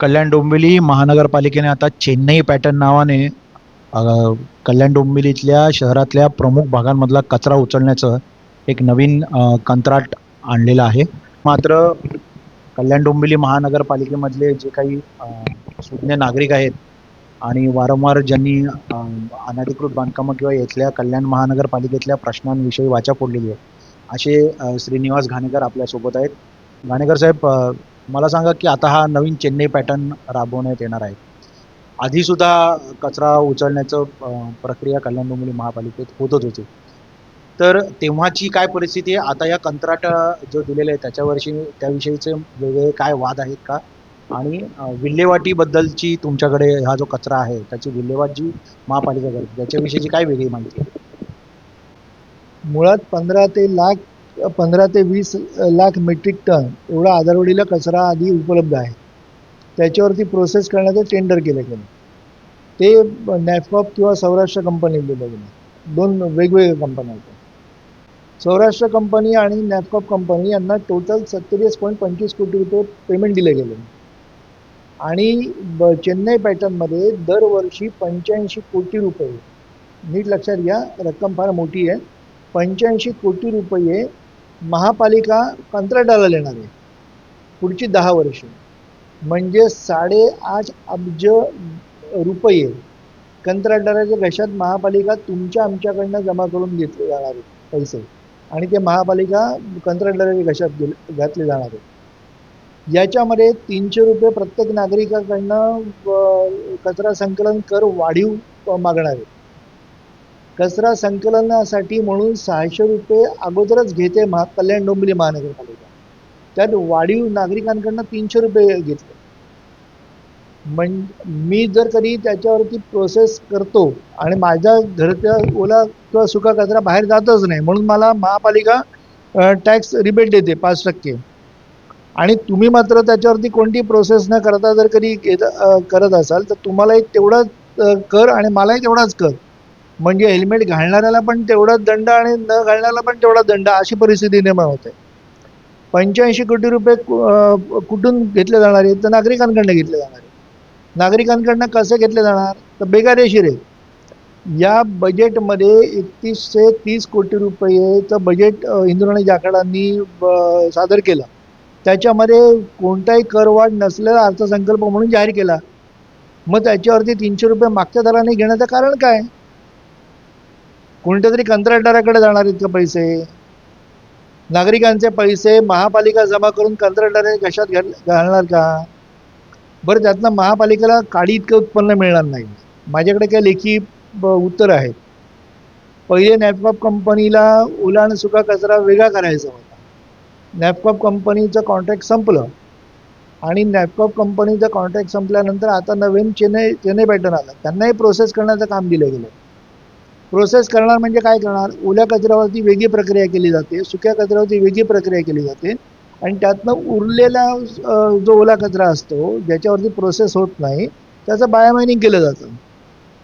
कल्याण डोंबिवली महानगरपालिकेने आता चेन्नई पॅटर्न नावाने कल्याण डोंबिवलीतल्या शहरातल्या प्रमुख भागांमधला कचरा उचलण्याचं एक नवीन कंत्राट आणलेलं आहे. मात्र कल्याण डोंबिवली महानगरपालिकेमधले जे काही सुज्ञ नागरिक आहेत आणि वारंवार ज्यांनी अनधिकृत बांधकामं किंवा इथल्या कल्याण महानगरपालिकेतल्या प्रश्नांविषयी वाचा फोडलेली आहे असे श्रीनिवास घाणेकर आपल्यासोबत आहेत. घाणेकर साहेब मला सांगा की आता हा नवीन चेन्नई पॅटर्न राबवण्यात येणार आहे. आधीसुद्धा कचरा उचलण्याचं प्रक्रिया कल्याण डोंबिवली महापालिकेत होतच होती. तर तेव्हाची काय परिस्थिती आहे? आता या कंत्राट जो दिलेला आहे त्याच्यावरशी त्याविषयीचे वेगळे काय वाद आहेत का? आणि विल्हेवाटीबद्दलची तुमच्याकडे हा जो कचरा आहे त्याची विल्हेवाट जी महापालिका करते त्याच्याविषयीची काय वेगळी माहिती आहे? मुळात पंधरा ते लाख पंधरा ते वीस लाख मेट्रिक टन एवढा आधारवडीला कचरा आधी उपलब्ध आहे. त्याच्यावरती प्रोसेस करण्याचं टेंडर केलं गेलं. ते नॅफकॉप किंवा सौराष्ट्र कंपनी दिलं गेलं. दोन वेगवेगळ्या कंपन्या होत्या. सौराष्ट्र कंपनी आणि नॅफकॉप कंपनी यांना टोटल सत्तेचाळीस पॉईंट पंचवीस कोटी रुपये पेमेंट दिले गेले. आणि ब चेन्नई पॅटर्नमध्ये दरवर्षी पंच्याऐंशी कोटी रुपये नीट लक्षात घ्या रक्कम फार मोठी आहे. पंच्याऐंशी कोटी रुपये महापालिका कंत्राटाला देणार आहे. पुढची दहा वर्षे. म्हणजे साडेआठ अब्ज रुपये कंत्राटदाराच्या घशात महापालिका तुमच्या आमच्याकडनं जमा करून घेतले जाणार आहेत पैसे. आणि ते महापालिका कंत्राटदाराच्या घशात गेले घातले जाणार आहेत. याच्यामध्ये तीनशे रुपये प्रत्येक नागरिकाकडनं कचरा संकलन कर वाढीव मागणार आहेत. कचरा संकलनासाठी म्हणून सहाशे रुपये अगोदरच घेते महा कल्याण डोंबिवली महानगरपालिका. त्यात वाढीव नागरिकांकडनं तीनशे रुपये घेतले. म्हण मी जर कधी त्याच्यावरती प्रोसेस करतो आणि माझ्या घरच्या ओला किंवा सुका कचरा बाहेर जातच नाही म्हणून मला महापालिका टॅक्स रिबेट देते पाच टक्के. आणि तुम्ही मात्र त्याच्यावरती कोणती प्रोसेस न करता जर कधी घेत करत असाल तर तुम्हालाही तेवढाच कर आणि मलाही तेवढाच कर. म्हणजे हेल्मेट घालणाऱ्याला पण तेवढाच दंड आणि न घालणाऱ्याला पण तेवढा दंड अशी परिस्थिती निर्माण होते. पंच्याऐंशी कोटी रुपये कु- कुठून घेतले जाणार आहेत? तर नागरिकांकडनं घेतले जाणार आहेत. नागरिकांकडनं कसे घेतले जाणार? तर बेकायदेशीर आहे या बजेटमध्ये एकतीसशे तीस कोटी रुपयेचं बजेट अं, इंद्राणी जाखडांनी ब- सादर केलं. त्याच्यामध्ये कोणताही करवाढ नसलेला अर्थसंकल्प म्हणून जाहीर केला. मग त्याच्यावरती तीनशे रुपये मागच्या दराने घेण्याचं कारण काय? कोणत्या तरी कंत्राटदाराकडे जाणार इतके पैसे? नागरिकांचे पैसे महापालिका जमा करून कंत्राटदाराने कशात घाल घालणार का? बरं त्यातनं महापालिकेला काडी इतकं उत्पन्न मिळणार नाही. माझ्याकडे काही लेखी ब- उत्तर आहेत. पहिले नॅपकॉप कंपनीला उलाण सुका कचरा वेगळा करायचा होता. नॅपकॉप कंपनीचं कॉन्ट्रॅक्ट संपलं आणि नॅपकॉप कंपनीचं कॉन्ट्रॅक्ट संपल्यानंतर आता नवीन चेन्नई चेन्नई पॅटर्न आलं. त्यांनाही प्रोसेस करण्याचं काम दिलं गेलं. प्रोसेस करणार म्हणजे काय करणार? ओल्या कचऱ्यावरती वेगळी प्रक्रिया केली जाते सुक्या कचऱ्यावरती वेगळी प्रक्रिया केली जाते आणि त्यातनं उरलेला जो ओला कचरा असतो ज्याच्यावरती प्रोसेस होत नाही त्याचं बायोमायनिंग केलं जातं.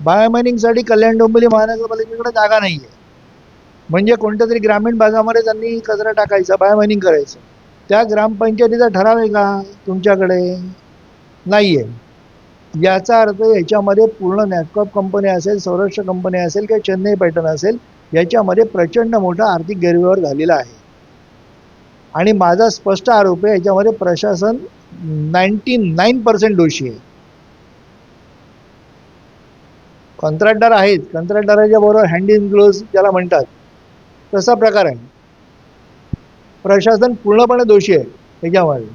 बायोमायनिंगसाठी कल्याण डोंबिवली महानगरपालिकेकडे जागा नाही आहे म्हणजे कोणत्या तरी ग्रामीण भागामध्ये त्यांनी कचरा टाकायचा बायोमायनिंग करायचं. त्या ग्रामपंचायतीचा ठराव आहे का तुमच्याकडे? नाही आहे याचा अर्थ याच्यामध्ये पूर्ण नॅपकॉप कंपनी असेल सौराष्ट्र कंपनी असेल किंवा चेन्नई पॅटर्न असेल याच्यामध्ये प्रचंड मोठा आर्थिक गैरव्यवहार झालेला आहे. आणि माझा स्पष्ट आरोप आहे याच्यामध्ये प्रशासन नाईन्टी नाईन पर्सेंट दोषी आहे. कंत्राटदार आहेत. कंत्राटदाराच्या बरोबर हँड इन ग्लोव्ज ज्याला म्हणतात तसा प्रकार आहे. प्रशासन पूर्णपणे दोषी आहे याच्यामध्ये.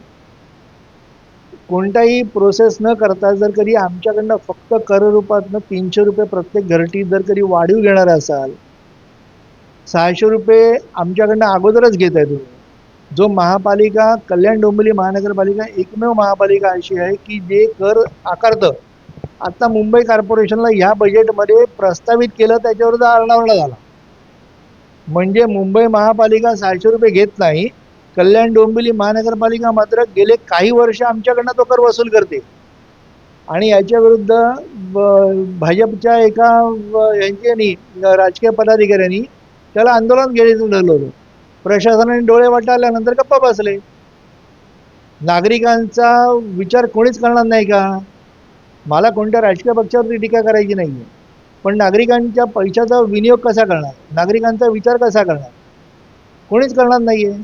कोणताही प्रोसेस न करता जर कधी आमच्याकडनं फक्त कर रूपातनं तीनशे रुपये प्रत्येक घरटी जर कधी वाढीव घेणार असाल सहाशे रुपये आमच्याकडनं अगोदरच घेत आहे तुम्ही. जो महापालिका कल्याण डोंबिवली महानगरपालिका एकमेव महापालिका अशी आहे की जे कर आकारतं. आता मुंबई कॉर्पोरेशनला ह्या बजेटमध्ये प्रस्तावित केलं त्याच्यावर आरडाओरडा झाला. म्हणजे मुंबई महापालिका सहाशे रुपये घेत नाही कल्याण डोंबिवली महानगरपालिका मात्र गेले काही वर्ष आमच्याकडनं तो कर वसूल करते. आणि याच्या विरुद्ध भाजपच्या एका यांच्यानी राजकीय पदाधिकाऱ्यांनी त्याला आंदोलन घेण्याचं ठरवलं प्रशासनाने डोळे वाटारल्यानंतर गप्पा बसले. नागरिकांचा विचार कोणीच करणार नाही का? मला कोणत्या राजकीय पक्षावरती टीका करायची नाही आहे पण नागरिकांच्या पैशाचा विनियोग कसा करणार? नागरिकांचा विचार कसा करणार? कोणीच करणार नाही आहे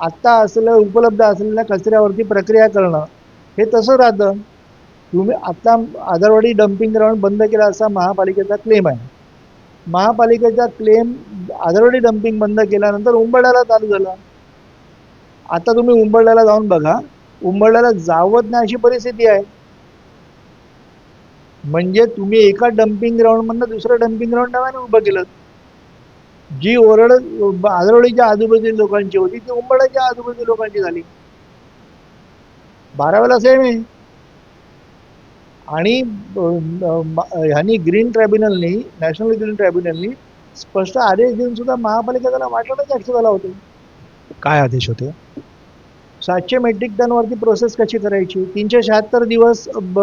आत्ता असलेलं उपलब्ध असलेल्या कचऱ्यावरती प्रक्रिया करणं हे तसं राहतं. तुम्ही आत्ता आदरवाडी डम्पिंग ग्राउंड बंद केला असा महापालिकेचा क्लेम आहे. महापालिकेचा क्लेम आदरवाडी डम्पिंग बंद केल्यानंतर उंबरड्याला चालू झाला. आता तुम्ही उंबरड्याला जाऊन बघा. उंबरड्याला जावत नाही अशी परिस्थिती आहे. म्हणजे तुम्ही एका डम्पिंग ग्राउंडमधनं दुसरं डम्पिंग ग्राउंड नावाने उभं केलं. जी ओरड आदरवडीच्या आजूबाजूच्या लोकांची होती ती उंबडाच्या आजूबाजूच्या लोकांची झाली. बारावेला सेम आहे. आणि ह्यांनी ग्रीन ट्रायब्युनलनी नॅशनल ग्रीन ट्रायब्युनलनी स्पष्ट आदेश देऊन सुद्धा महापालिका त्याला वाटणं जास्त झाला होता. काय आदेश होते? सातशे मेट्रिक टनवरती प्रोसेस कशी करायची? तीनशे शहात्तर दिवस ब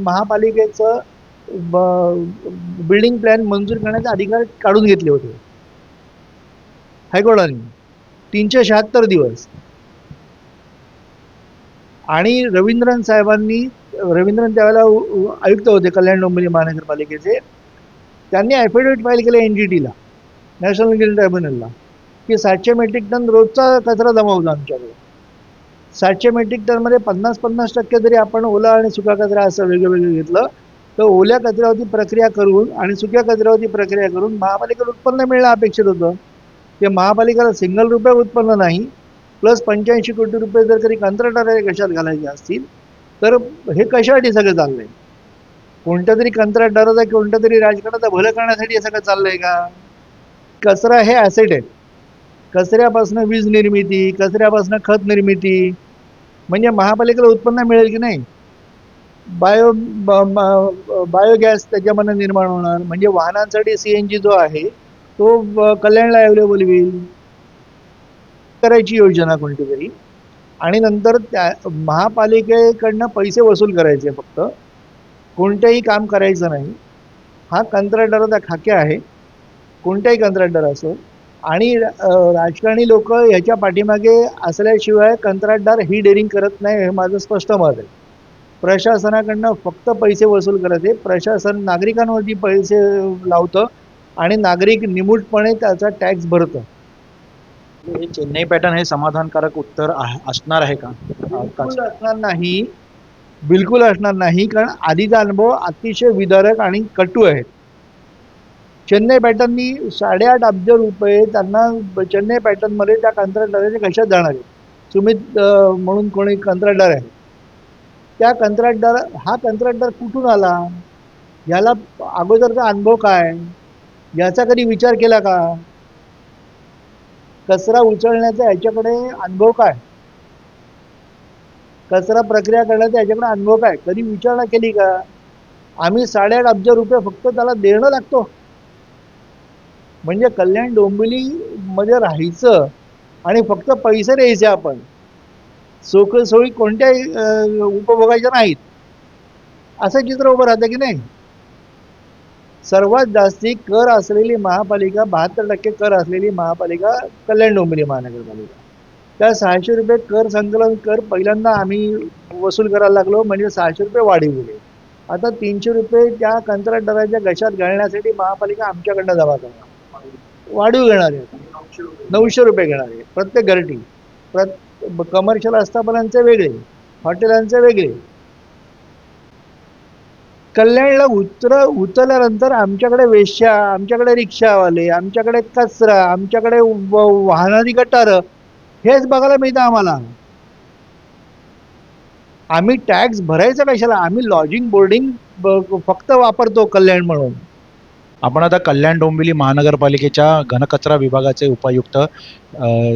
महापालिकेचं बिल्डिंग प्लॅन मंजूर करण्याचे अधिकार काढून घेतले होते. हायकोर्टाने. तीनशे शहात्तर दिवस. आणि रवींद्रन साहेबांनी रवींद्रन त्यावेळेला आयुक्त होते कल्याण डोंबिवली महानगरपालिकेचे. त्यांनी ॲफिडेविट फाईल केलं एन जी टीला नॅशनल ग्रीन ट्रायब्युनलला की सातशे मेट्रिक टन रोजचा कचरा जमा होता आमच्याकडे. सातशे मेट्रिक टनमध्ये पन्नास पन्नास टक्के जरी आपण ओला आणि सुका कचरा असं वेगळं वेगळं घेतलं तर ओल्या कचऱ्यावरती प्रक्रिया करून आणि सुक्या कचऱ्यावरती प्रक्रिया करून महापालिकेला उत्पन्न मिळणं अपेक्षित होतं. ते महापालिकेला सिंगल रुपये उत्पन्न नाही प्लस पंच्याऐंशी कोटी रुपये जर कधी कंत्राटाला कशात घालायचे असतील तर हे कशासाठी सगळं चाललंय? कोणत्या तरी कंत्राटदाराचा कोणत्या तरी राजकारणाचं भलं करण्यासाठी हे सगळं चाललंय का? कचरा हे ॲसेट आहे कचऱ्यापासून वीज निर्मिती कचऱ्यापासून खत निर्मिती म्हणजे महापालिकेला उत्पन्न मिळेल की नाही? बायो बायोगॅस त्याच्यामधनं निर्माण होणार म्हणजे वाहनांसाठी सी एन जी जो आहे तो कल्याणला अवेलेबल होईल. करायची योजना कोणती तरी. आणि नंतर त्या महापालिकेकडनं पैसे वसूल करायचे फक्त. कोणतंही काम करायचं नाही. हा कंत्राटदाराचा खाक्या आहे. कोणत्याही कंत्राटदार असो. आणि राजकारणी लोक ह्याच्या पाठीमागे असल्याशिवाय कंत्राटदार ही डेअरिंग करत नाही हे माझं स्पष्ट मत आहे. प्रशासनाकडनं फक्त पैसे वसूल करत आहे. प्रशासन नागरिकांवरती पैसे लावतं. आणि नागरिक निमूटपणे त्याचा टॅक्स भरतं. हे चेन्नई पॅटर्न हे समाधानकारक उत्तर असणार आहे का? असणार नाही. बिलकुल असणार नाही कारण आधीचा अनुभव अतिशय विदारक आणि कटू आहे. चेन्नई पॅटर्ननी साडेआठ अब्ज रुपये त्यांना चेन्नई पॅटर्नमध्ये त्या कंत्राटदाराच्या कशात जाणार आहे सुमित म्हणून कोणी कंत्राटदार आहे. त्या कंत्राटदार हा कंत्राटदार कुठून आला? याला अगोदरचा अनुभव काय? याचा कधी विचार केला का? कचरा उचलण्याचा याच्याकडे अनुभव काय? कचरा प्रक्रिया करण्याचा याच्याकडे अनुभव काय? कधी विचारणा केली का? आम्ही साडेआठ अब्ज रुपये फक्त त्याला देणं लागतो. म्हणजे कल्याण डोंबिवली मध्ये राहायचं आणि फक्त पैसे द्यायचे आपण. सोख सोयी कोणत्याही उपभोगायच्या नाहीत. असं चित्र उभं राहतं की नाही? सर्वात जास्ती कर असलेली महापालिका बहात्तर टक्के कर असलेली महापालिका कल्याण डोंबिवली महानगरपालिका. त्या सहाशे रुपये कर संकलन कर पहिल्यांदा आम्ही वसूल करायला लागलो म्हणजे सहाशे रुपये वाढीव गेले. आता तीनशे रुपये त्या कंत्राटदाराच्या घशात घालण्यासाठी महापालिका आमच्याकडनं जमा करणार. वाढीव घेणार आहे. नऊशे रुपये घेणार आहे. प्रत्येक घरटी. प्रत कमर्शियल आस्थापनांचे वेगळे हॉटेलांचे वेगळे कल्याणला उतर उतरल्यानंतर आमच्याकडे वेश्या आमच्याकडे रिक्षावाले आमच्याकडे कचरा आमच्याकडे व- वाहनाची गटारं हेच बघायला मिळतं आम्हाला. आम्ही टॅक्स भरायचं कशाला? आम्ही लॉजिंग बोर्डिंग फक्त वापरतो कल्याण म्हणून. आपण आता कल्याण डोंबिवली महानगरपालिकेच्या घनकचरा विभागाचे उपायुक्त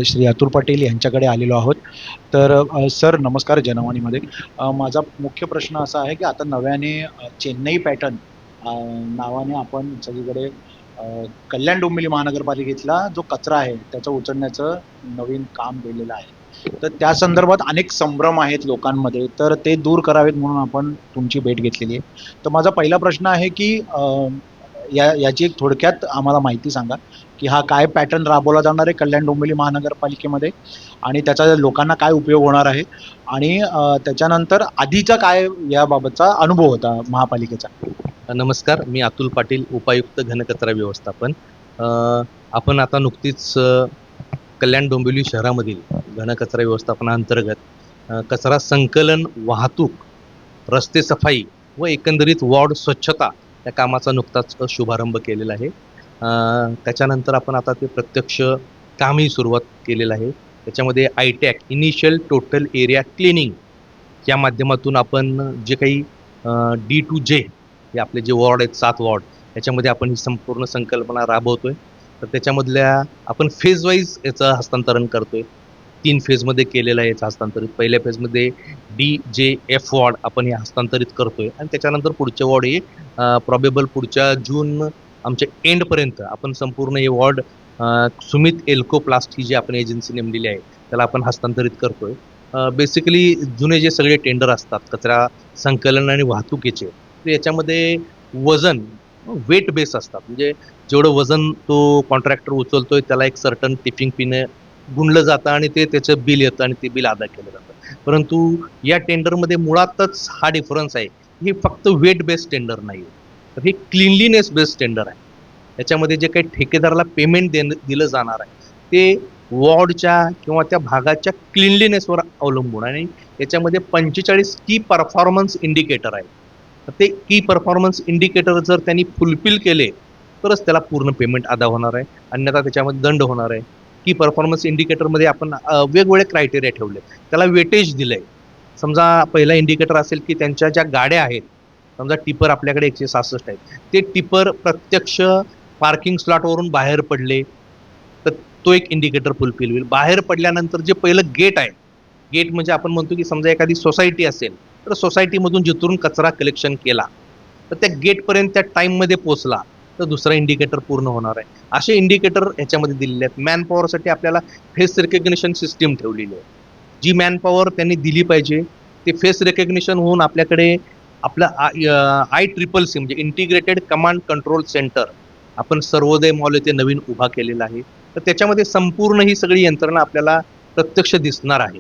श्री अतुल पाटील यांच्याकडे आलेलो आहोत. तर सर नमस्कार जनवाणीमध्ये माझा मुख्य प्रश्न असा आहे की आता नव्याने चेन्नई पॅटर्न नावाने आपण सगळीकडे कल्याण डोंबिवली महानगरपालिकेतला जो कचरा आहे त्याचं उचलण्याचं नवीन काम केलेलं आहे. तर त्या संदर्भात अनेक संभ्रम आहेत लोकांमध्ये. तर ते दूर करावेत म्हणून आपण तुमची भेट घेतलेली आहे. तर माझा पहिला प्रश्न आहे की या याची एक थोडक्यात आम्हाला माहिती सांगा की हा काय पॅटर्न राबवला जाणार आहे कल्याण डोंबिवली महानगरपालिकेमध्ये आणि त्याचा लोकांना काय उपयोग होणार आहे आणि त्याच्यानंतर आधीचा काय याबाबतचा अनुभव होता महापालिकेचा? नमस्कार. मी अतुल पाटील उपायुक्त घनकचरा व्यवस्थापन. आपण आता नुकतीच कल्याण डोंबिवली शहरामधील घनकचरा व्यवस्थापनाअंतर्गत कचरा संकलन वाहतूक रस्ते सफाई व एकंदरीत वॉर्ड स्वच्छता त्या कामाचा नुकताच शुभारंभ केलेला आहे. त्याच्यानंतर आपण आता ते प्रत्यक्ष कामही सुरुवात केलेलं आहे. त्याच्यामध्ये आयटॅक इनिशियल टोटल एरिया क्लिनिंग या माध्यमातून आपण जे काही डी टू जे हे आपले जे वॉर्ड आहेत सात वॉर्ड याच्यामध्ये आपण ही संपूर्ण संकल्पना राबवतोय. तर त्याच्यामधल्या आपण फेज वाईज याचं हस्तांतरण करतोय. तीन फेजमध्ये केलेलं आहे याचं हस्तांतरित. पहिल्या फेजमध्ये डी जे एफ वॉर्ड आपण हे हस्तांतरित करतोय. आणि त्याच्यानंतर पुढचे वॉर्ड हे प्रॉबेबल पुढच्या जून आमच्या एंडपर्यंत आपण संपूर्ण हे वॉर्ड सुमित एल्को प्लास्ट ही जी आपण एजन्सी नेमलेली आहे त्याला आपण हस्तांतरित करतोय. बेसिकली जुने जे सगळे टेंडर असतात कचरा संकलन आणि वाहतुकीचे तर याच्यामध्ये वजन वेट बेस असतात. म्हणजे जेवढं वजन तो कॉन्ट्रॅक्टर उचलतोय त्याला एक सर्टन टिपिंग पिनं गुणलं जातं आणि ते त्याचं बिल येतं आणि ते बिल अदा केलं जातं. परंतु या टेंडरमध्ये मुळातच हा डिफरन्स आहे. हे फक्त वेट बेस्ड टेंडर नाही आहे तर हे क्लिनलीनेस बेस्ड टेंडर आहे. याच्यामध्ये जे काही ठेकेदाराला पेमेंट देणं दिलं जाणार आहे ते वॉर्डच्या किंवा त्या भागाच्या क्लिनलीनेसवर अवलंबून आणि याच्यामध्ये पंचेचाळीस की परफॉर्मन्स इंडिकेटर आहे. तर ते की परफॉर्मन्स इंडिकेटर जर त्यांनी फुलफिल केले तरच त्याला पूर्ण पेमेंट अदा होणार आहे. अन्यथा त्याच्यामध्ये दंड होणार आहे. की परफॉर्मन्स इंडिकेटरमध्ये आपण वेगवेगळे क्रायटेरिया ठेवले त्याला वेटेज दिलं आहे समजा पहिला इंडिकेटर असेल की त्यांच्या ज्या गाड्या आहेत समजा टिपर आपल्याकडे एकशे सहासष्ट आहेत. ते टिपर प्रत्यक्ष पार्किंग स्लॉटवरून बाहेर पडले तर तो एक इंडिकेटर फुलफिल होईल. बाहेर पडल्यानंतर जे पहिलं गेट आहे गेट म्हणजे आपण म्हणतो की समजा एखादी सोसायटी असेल तर सोसायटीमधून जिथून कचरा कलेक्शन केला तर त्या गेटपर्यंत त्या टाईममध्ये पोचला तर दुसरा इंडिकेटर पूर्ण होणार आहे. असे इंडिकेटर ह्याच्यामध्ये दिलेले आहेत. मॅन पॉवरसाठी आपल्याला फेस रेकग्निशन सिस्टीम ठेवलेली आहे. जी मॅन पॉवर त्यांनी दिली पाहिजे ते फेस रेकग्निशन होऊन आपल्याकडे आपलं आय ट्रिपल सी म्हणजे इंटिग्रेटेड कमांड कंट्रोल सेंटर आपण सर्वोदय मॉल येथे नवीन उभा केलेला आहे. तर त्याच्यामध्ये संपूर्ण ही सगळी यंत्रणा आपल्याला प्रत्यक्ष दिसणार आहे.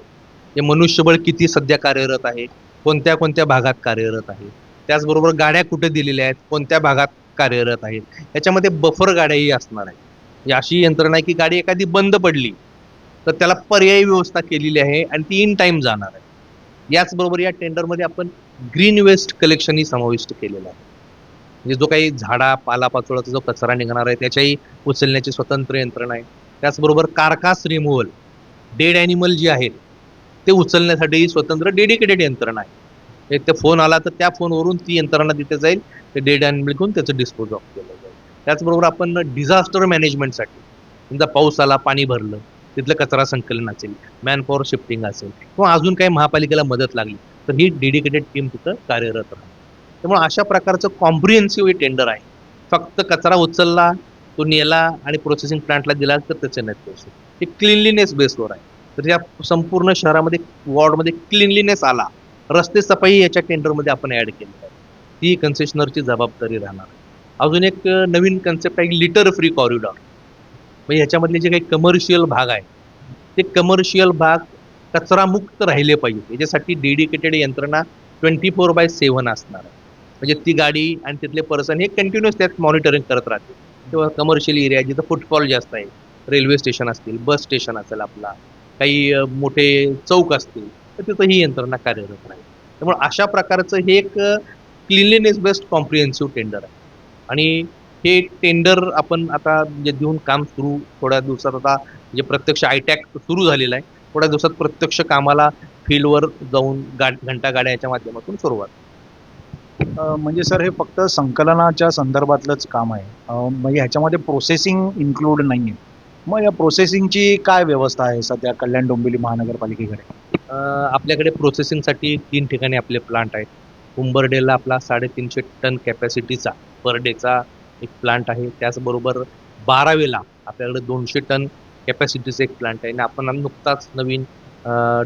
हे मनुष्यबळ किती सध्या कार्यरत आहे कोणत्या कोणत्या भागात कार्यरत आहे. त्याचबरोबर गाड्या कुठे दिलेल्या आहेत कोणत्या भागात कार्यरत आहेत. याच्यामध्ये बफर गाड्याही असणार आहे म्हणजे अशी यंत्रणा आहे की गाडी एखादी बंद पडली तर त्याला पर्यायी व्यवस्था केलेली आहे आणि ती इन टाइम जाणार आहे. याचबरोबर या टेंडरमध्ये आपण ग्रीन वेस्ट कलेक्शनही समाविष्ट केलेलं आहे. म्हणजे जो काही झाडा पालापाचोळाचा जो कचरा निघणार आहे त्याच्याही उचलण्याची स्वतंत्र यंत्रणा आहे. त्याचबरोबर कारकास रिमूव्हल डेड ॲनिमल जे आहेत ते उचलण्यासाठी स्वतंत्र डेडिकेटेड यंत्रणा आहे. एक तर फोन आला तर त्या फोनवरून ती यंत्रणा तिथे जाईल ते डेड अँड घेऊन त्याचं डिस्पोज ऑफ केलं जाईल. त्याचबरोबर आपण डिझास्टर मॅनेजमेंटसाठी समजा पाऊस आला पाणी भरलं तिथलं कचरा संकलन असेल मॅन पॉवर शिफ्टिंग असेल किंवा अजून काही महापालिकेला मदत लागली तर ही डेडिकेटेड टीम तिथं कार्यरत राहते त्यामुळे अशा प्रकारचं कॉम्प्रिहेन्सिव्ह हे टेंडर आहे. फक्त कचरा उचलला तो नेला आणि प्रोसेसिंग प्लांटला दिला तर त्याचे नाहीत पैसे हे क्लिनलीनेस बेसवर आहे. तर या संपूर्ण शहरामध्ये वॉर्डमध्ये क्लिनलीनेस आला. रस्ते सफाई याच्या टेंडरमध्ये आपण ॲड केली आहे. ती कन्सेशनरची जबाबदारी राहणार. अजून एक नवीन कन्सेप्ट आहे लिटर फ्री कॉरिडॉर म्हणजे ह्याच्यामधले जे काही कमर्शियल भाग आहे ते कमर्शियल भाग कचरामुक्त राहिले पाहिजे याच्यासाठी डेडिकेटेड यंत्रणा ट्वेंटी फोर बाय सेव्हन असणार आहे. म्हणजे ती गाडी आणि तिथले पर्सन हे कंटिन्युअस त्यात मॉनिटरिंग करत राहते किंवा कमर्शियल एरिया जिथं फुटफॉल जास्त आहे रेल्वे स्टेशन असतील बस स्टेशन असेल आपला काही मोठे चौक असतील तर तिथं ही यंत्रणा कार्यरत राहील त्यामुळे अशा प्रकारचं हे एक क्लिनलीनेस बेस्ड कॉम्प्रिहेन्सिव्ह टेंडर आहे. आणि हे टेंडर आपण आता म्हणजे देऊन काम सुरू थोड्या दिवसात आता म्हणजे प्रत्यक्ष आयटॅक सुरू झालेलं आहे थोड्या दिवसात प्रत्यक्ष कामाला फील्डवर जाऊन गा घंटा गाड्याच्या माध्यमातून सुरुवात. म्हणजे सर हे फक्त संकलनाच्या संदर्भातलंच काम आहे. म्हणजे ह्याच्यामध्ये प्रोसेसिंग इन्क्लूड नाही आहे मग या प्रोसेसिंगची काय व्यवस्था आहे सध्या कल्याण डोंबिवली महानगरपालिकेकडे? आपल्याकडे प्रोसेसिंगसाठी तीन ठिकाणी आपले प्लांट आहेत. उंबरडेला आपला साडेतीनशे टन कॅपॅसिटीचा पर डेचा एक प्लांट आहे. त्याचबरोबर बारावेला आपल्याकडे दोनशे टन कॅपॅसिटीचा एक प्लांट आहे. आणि आपण नुकताच नवीन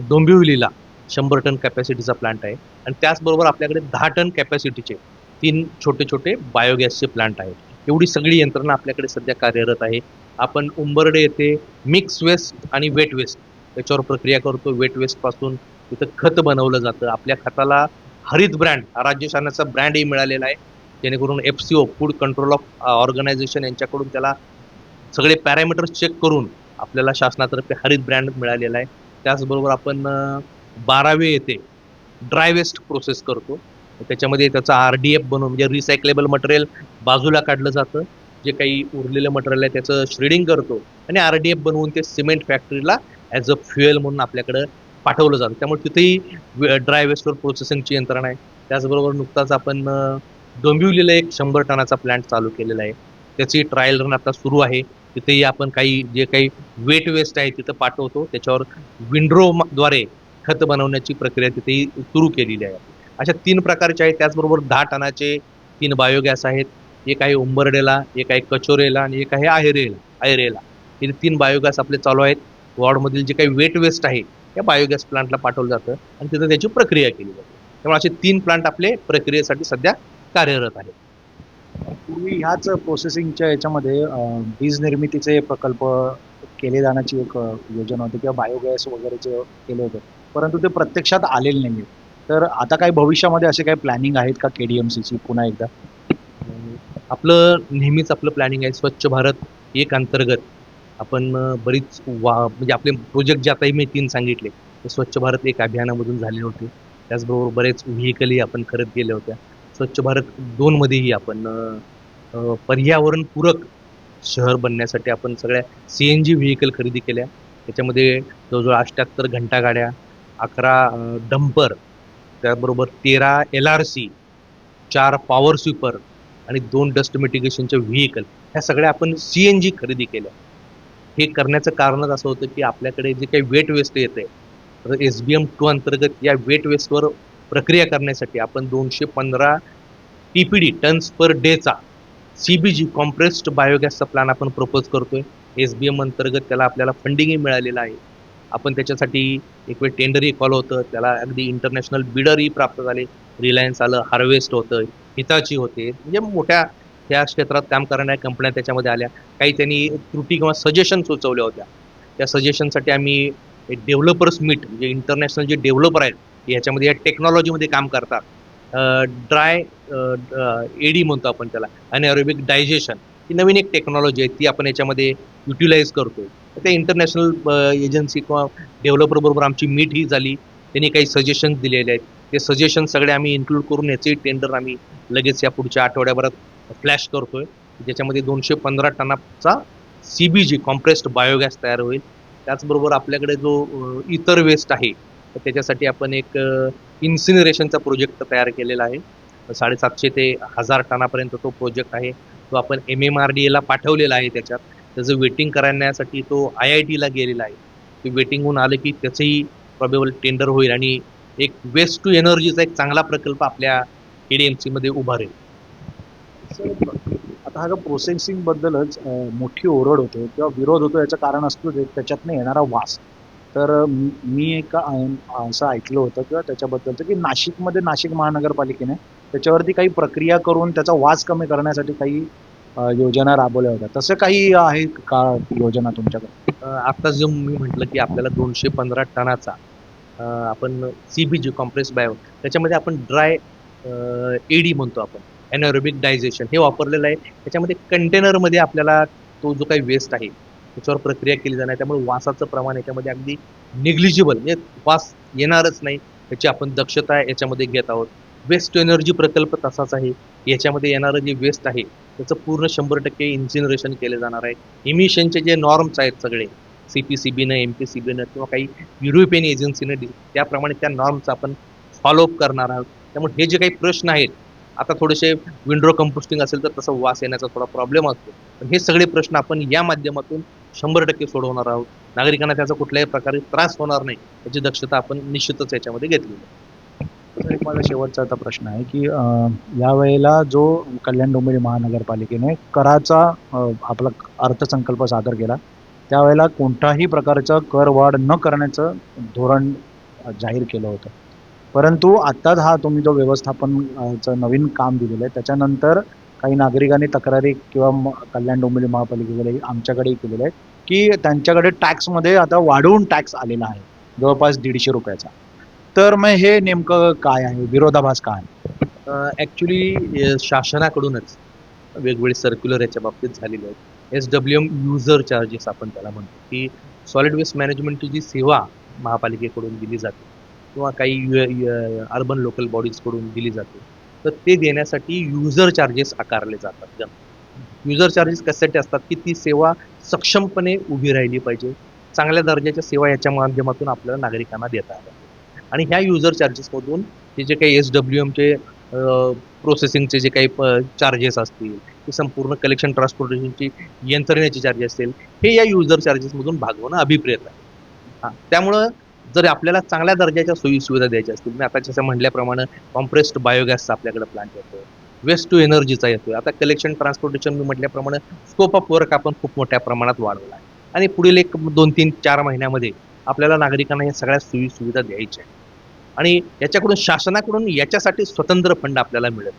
डोंबिवलीला शंभर टन कॅपॅसिटीचा प्लांट आहे. आणि त्याचबरोबर आपल्याकडे दहा टन कॅपॅसिटीचे तीन छोटे छोटे बायोगॅसचे प्लांट आहेत. एवढी सगळी यंत्रणा आपल्याकडे सध्या कार्यरत आहे. आपण उंबर्डे येथे मिक्स वेस्ट आणि वेट वेस्ट याच्यावर प्रक्रिया करतो. वेट वेस्टपासून तिथं खत बनवलं जातं. आपल्या खताला हरित ब्रँड हा राज्य शासनाचा ब्रँडही मिळालेला आहे. जेणेकरून F C O food control of organization यांच्याकडून त्याला सगळे पॅरामीटर्स चेक करून आपल्याला शासनातर्फे हरित ब्रँड मिळालेला आहे. त्याचबरोबर आपण uh, बारावे येथे ड्राय वेस्ट प्रोसेस करतो. त्याच्यामध्ये त्याचा आर डी एफ बनवून म्हणजे रिसायकलेबल मटेरियल बाजूला काढलं जातं. जे काही उरलेलं मटेरियल आहे त्याचं श्रेडिंग करतो आणि आर डी एफ बनवून ते सिमेंट फॅक्टरीला ॲज अ फ्युएल म्हणून आपल्याकडं पाठवलं जातं. त्यामुळे तिथेही ड्राय वेस्टवर प्रोसेसिंगची यंत्रणा आहे. त्याचबरोबर नुकताच आपण डोंबिवलीला एक शंभर टनाचा प्लांट चालू केलेला आहे. त्याची ट्रायल रन आता सुरू आहे. तिथेही आपण काही जे काही वेट वेस्ट आहे तिथं पाठवतो. त्याच्यावर विंड्रोद्वारे खत बनवण्याची प्रक्रिया तिथेही सुरू केलेली आहे. अशा तीन प्रकारचे आहेत. त्याचबरोबर दहा टनाचे तीन बायोगॅस आहेत. एक आहे उंबरडेला एक आहे कचोरेला आणि एक आहे आहेरेला आयरेला. हे तीन बायोगॅस आपले चालू आहेत. वॉर्डमधील जे काही वेट वेस्ट आहे त्या बायोगॅस प्लांटला पाठवलं जातं आणि तिथं त्याची प्रक्रिया केली जाते. त्यामुळे असे तीन प्लांट आपले प्रक्रियेसाठी सध्या कार्यरत आहेत. पूर्वी ह्याच प्रोसेसिंगच्या याच्यामध्ये वीज निर्मितीचे प्रकल्प केले जाण्याची एक योजना होती किंवा बायोगॅस वगैरेचे केले होते. परंतु ते प्रत्यक्षात आलेले नाही तर आता काही भविष्यामध्ये असे काही प्लॅनिंग आहेत का के डी एम सीची पुन्हा एकदा? आपलं नेहमीच आपलं प्लॅनिंग आहे स्वच्छ भारत एक अंतर्गत. आपण बरीच वा म्हणजे आपले प्रोजेक्ट जे आताही मी तीन सांगितले ते स्वच्छ भारत एक अभियानामधून झाले होते. त्याचबरोबर बरेच व्हेकलही आपण करत गेल्या होत्या. स्वच्छ भारत दोनमध्येही आपण पर्यावरणपूरक शहर बनण्यासाठी आपण सगळ्या सी एन जी व्हेकल खरेदी केल्या. त्याच्यामध्ये जवळजवळ अठ्ठ्याहत्तर घंटा गाड्या अकरा डंपर त्याबरोबर तेरा एल आर सी चार पॉवर स्वीपर आणि दोन डस्ट मिटिगेशनच्या व्हेकल ह्या सगळ्या आपण सी एन जी खरेदी केल्या. हे करण्याचं कारणच असं होतं की आपल्याकडे जे काही वेट वेस्ट येते तर एस बी एम टू अंतर्गत या वेट वेस्टवर प्रक्रिया करण्यासाठी आपण दोनशे पंधरा T P D tons per डेचा C B G compressed बायोगॅसचा प्लॅन आपण प्रपोज करतोय. एस बी एम अंतर्गत त्याला आपल्याला फंडिंगही मिळालेलं आहे. आपण त्याच्यासाठी एक वेळ टेंडरही कॉल होतं त्याला अगदी इंटरनॅशनल बिडरही प्राप्त झाले. रिलायन्स आलं हार्वेस्ट होतं हिताची होते. म्हणजे मोठ्या त्या क्षेत्रात काम करणाऱ्या कंपन्या त्याच्यामध्ये आल्या. काही त्यांनी त्रुटी किंवा सजेशन सुचवल्या होत्या. त्या सजेशनसाठी आम्ही एक डेव्हलपर्स मीट म्हणजे इंटरनॅशनल जे डेव्हलपर आहेत याच्यामध्ये या टेक्नॉलॉजीमध्ये काम करतात. ड्राय एडी म्हणतो आपण त्याला अनएरोबिक डायजेशन ही नवीन एक टेक्नॉलॉजी आहे ती आपण याच्यामध्ये युटिलाइज करतो त्या इंटरनॅशनल एजन्सी किंवा डेव्हलपरबरोबर आमची मीट ही झाली. त्यांनी काही सजेशन्स दिलेले आहेत. ते सजेशन सगळे आम्ही इन्क्लूड करून याचे टेंडर आम्ही लगेच या पुढच्या आठवड्याभरात फ्लॅश करतोय. ज्याच्यामध्ये दोनशे पंधरा टनाचा C B G compressed biogas तयार होईल. त्याचबरोबर आपल्याकडे जो इतर वेस्ट आहे तर त्याच्यासाठी आपण एक इन्सिनरेशनचा प्रोजेक्ट तयार केलेला आहे. साडेसातशे ते हजार टनापर्यंत तो प्रोजेक्ट आहे. तो आपण एम एम आर डी एला पाठवलेला आहे त्याच्यात. त्याचं वेटिंग करण्यासाठी तो आय आय टीला गेलेला आहे. ते वेटिंग होऊन आलं की त्याचंही प्रॉबेबल टेंडर होईल आणि एक वेस्ट टू एनर्जीचा एक चांगला प्रकल्प आपल्या के डी एम सीमध्ये उभारेल आता हा प्रोसेसिंग बद्दलच मोठी ओरड होते किंवा विरोध होतो याचं कारण असतो त्याच्यातनं येणारा वास. तर मी- एक असं ऐकलं होतं किंवा त्याच्याबद्दलचं की नाशिकमध्ये नाशिक महानगरपालिकेने त्याच्यावरती काही प्रक्रिया करून त्याचा वास कमी करण्यासाठी काही योजना राबवल्या होत्या. तसं काही आहे का योजना तुमच्याकडे? आता जो मी म्हटलं की आपल्याला दोनशे पंधरा टनाचा आपण C B G compress bio त्याच्यामध्ये आपण ड्राय एडी म्हणतो आपण. एनॅरोबिक डायजेशन हे वापरलेलं आहे. त्याच्यामध्ये कंटेनरमध्ये आपल्याला तो जो काही वेस्ट आहे त्याच्यावर प्रक्रिया केली जाणार. आहे त्यामुळे वासाचं प्रमाण याच्यामध्ये अगदी निग्लिजिबल म्हणजे वास येणारच नाही याची आपण दक्षता याच्यामध्ये घेत आहोत. वेस्ट टू एनर्जी प्रकल्प तसाच आहे. याच्यामध्ये येणारं जे वेस्ट आहे त्याचं पूर्ण शंभर टक्के इन्सिनरेशन केलं जाणार आहे. इमिशनचे जे नॉर्म्स आहेत सगळे सी पी सी बीनं एम पी सी बीनं किंवा काही युरोपियन एजन्सीनं दिली त्याप्रमाणे त्या नॉर्म्स आपण फॉलोअप करणार आहोत. त्यामुळे हे जे काही प्रश्न आहेत आता थोडेसे विंडो कंपोस्टिंग असेल तर तसं वास येण्याचा थोडा प्रॉब्लेम असतो. पण हे सगळे प्रश्न आपण या माध्यमातून शंभर टक्के सोडवणार आहोत. नागरिकांना त्याचा कुठल्याही प्रकारे त्रास होणार नाही याची दक्षता आपण निश्चितच याच्यामध्ये घेतली एक माझा शेवटचा आता प्रश्न आहे की यावेळेला जो कल्याण डोंबिवली महानगरपालिकेने कराचा आपला अर्थसंकल्प सादर केला त्यावेळेला कोणताही प्रकारचं कर वाढ न करण्याचं धोरण जाहीर केलं होतं. परंतु आत्ताच हा तुम्ही जो व्यवस्थापनचं नवीन काम दिलेलं आहे त्याच्यानंतर काही नागरिकांनी तक्रारी किंवा म- कल्याण डोंबिवली महापालिकेकडे आमच्याकडेही केलेल्या आहेत की त्यांच्याकडे टॅक्समध्ये आता वाढवून टॅक्स आलेला आहे जवळपास दीडशे रुपयाचा. तर मग हे नेमकं काय आहे? विरोधाभास काय आहे? ॲक्च्युली शासनाकडूनच वेगवेगळे सर्क्युलर याच्या बाबतीत झालेले आहेत. S W M user charges आपण त्याला म्हणतो की सॉलिड वेस्ट मॅनेजमेंटची जी सेवा महापालिकेकडून दिली जाते किंवा काही अर्बन लोकल बॉडीजकडून दिली जाते तर ते देण्यासाठी युजर चार्जेस आकारले जातात. युजर चार्जेस कशासाठी असतात? की ती सेवा सक्षमपणे उभी राहिली पाहिजे. चांगल्या दर्जाच्या सेवा याच्या माध्यमातून आपल्याला नागरिकांना देता आल्या आणि ह्या युजर चार्जेसमधून ते जे काही एस डब्ल्यू एमचे प्रोसेसिंगचे जे काही चार्जेस असतील ते संपूर्ण कलेक्शन ट्रान्सपोर्टेशनची यंत्रणेचे चार्जेस असतील हे या युजर चार्जेसमधून भागवणं अभिप्रेत आहे. हां त्यामुळं जर आपल्याला चांगल्या दर्जाच्या सोयी सुविधा द्यायच्या असतील मी आता जसं म्हटल्याप्रमाणे कॉम्प्रेस्ड बायोगॅसचा आपल्याकडे प्लांट येतो वेस्ट टू एनर्जीचा येतोय आता कलेक्शन ट्रान्सपोर्टेशन मी म्हटल्याप्रमाणे स्कोप ऑफ वर्क आपण खूप मोठ्या प्रमाणात वाढवला आहे. आणि पुढील एक दोन तीन चार महिन्यामध्ये आपल्याला नागरिकांना या सगळ्या सोयी सुविधा द्यायच्या आहेत. आणि याच्याकडून शासनाकडून याच्यासाठी स्वतंत्र फंड आपल्याला मिळेल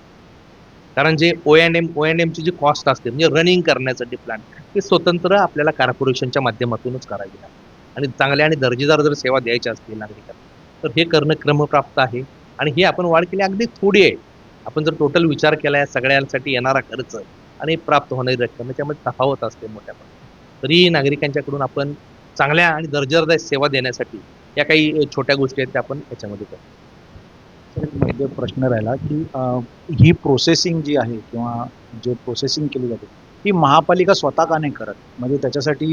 कारण जे O N M O N एमची जी कॉस्ट असते म्हणजे रनिंग करण्यासाठी प्लॅन ते स्वतंत्र आपल्याला कॉर्पोरेशनच्या माध्यमातूनच करावी लागेल आणि चांगल्या आणि दर्जेदार जर सेवा द्यायच्या असतील नागरिकांना तर हे करणं क्रमप्राप्त आहे. आणि हे आपण वाढ केली अगदी थोडी आहे. आपण जर टोटल विचार केला या सगळ्यांसाठी येणारा खर्च आणि प्राप्त होणारी रक्कम याच्यामध्ये तफावत असते मोठ्या प्रमाणात तरीही नागरिकांच्याकडून आपण चांगल्या आणि दर्जेदार सेवा देण्यासाठी या काही छोट्या गोष्टी आहेत त्या आपण याच्यामध्ये करतो. मध्ये प्रश्न राहिला की ही प्रोसेसिंग जी आहे किंवा जे प्रोसेसिंग केली जाते ती महापालिका स्वतः का नाही करत? म्हणजे त्याच्यासाठी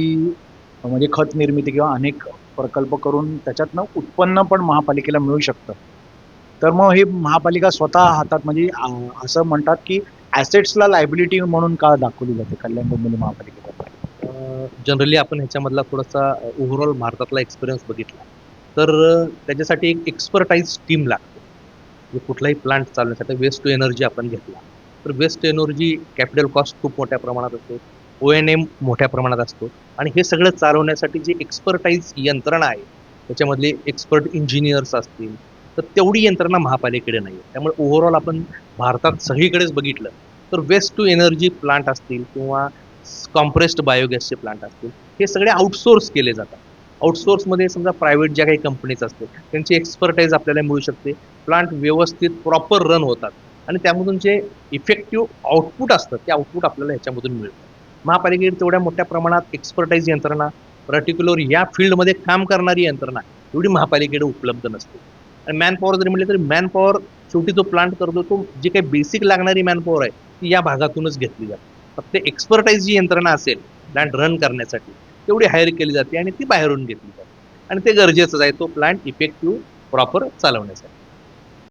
म्हणजे खत निर्मिती किंवा अनेक प्रकल्प करून त्याच्यातनं उत्पन्न पण महापालिकेला मिळू शकतं. तर मग हे महापालिका स्वतः हातात म्हणजे असं म्हणतात की ॲसेट्सला लायबिलिटी म्हणून का दाखवली जाते कल्याण डोंबिवली महापालिकेला जनरली आपण ह्याच्यामधला थोडासा ओव्हरऑल भारतातला एक्सपिरियन्स बघितला. तर त्याच्यासाठी एक एक्सपर्टाईज टीम लागते. म्हणजे कुठलाही प्लांट चालवण्यासाठी वेस्ट टू एनर्जी आपण घेतला. तर वेस्ट एनर्जी कॅपिटल कॉस्ट खूप मोठ्या प्रमाणात असतो. ओ एन एम मोठ्या प्रमाणात असतो. आणि हे सगळं चालवण्यासाठी जी एक्सपर्टाईज यंत्रणा आहे त्याच्यामधले एक्सपर्ट इंजिनियर्स असतील तर तेवढी यंत्रणा महापालिकेकडे नाही. आहे त्यामुळे ओव्हरऑल आपण भारतात सगळीकडेच बघितलं तर वेस्ट टू एनर्जी प्लांट असतील किंवा कॉम्प्रेस्ड बायोगॅसचे प्लांट असतील हे सगळे आउटसोर्स केले जातात. आउटसोर्समध्ये समजा प्रायव्हेट ज्या काही कंपनीज असतील त्यांची एक्सपर्टाईज आपल्याला मिळू शकते. प्लांट व्यवस्थित प्रॉपर रन होतात. आणि त्यामधून जे इफेक्टिव्ह आउटपुट असतं ते आउटपुट आपल्याला ह्याच्यामधून मिळतं. महापालिकेकडे तेवढ्या मोठ्या प्रमाणात एक्सपर्टाईज यंत्रणा पर्टिक्युलर या फील्डमध्ये काम करणारी यंत्रणा एवढी महापालिकेकडे उपलब्ध नसते. आणि मॅनपॉवर जरी म्हटलं तरी मॅनपॉवर शेवटी जो प्लांट करतो तो जी काही बेसिक लागणारी मॅनपॉवर आहे ती या भागातूनच घेतली जाते. फक्त एक्सपर्टाईज जी यंत्रणा असेल प्लांट रन करण्यासाठी तेवढी हायर केली जाते आणि ती बाहेरून घेतली जाते. आणि ते गरजेचंच आहे तो प्लांट इफेक्टिव्ह प्रॉपर चालवण्यासाठी.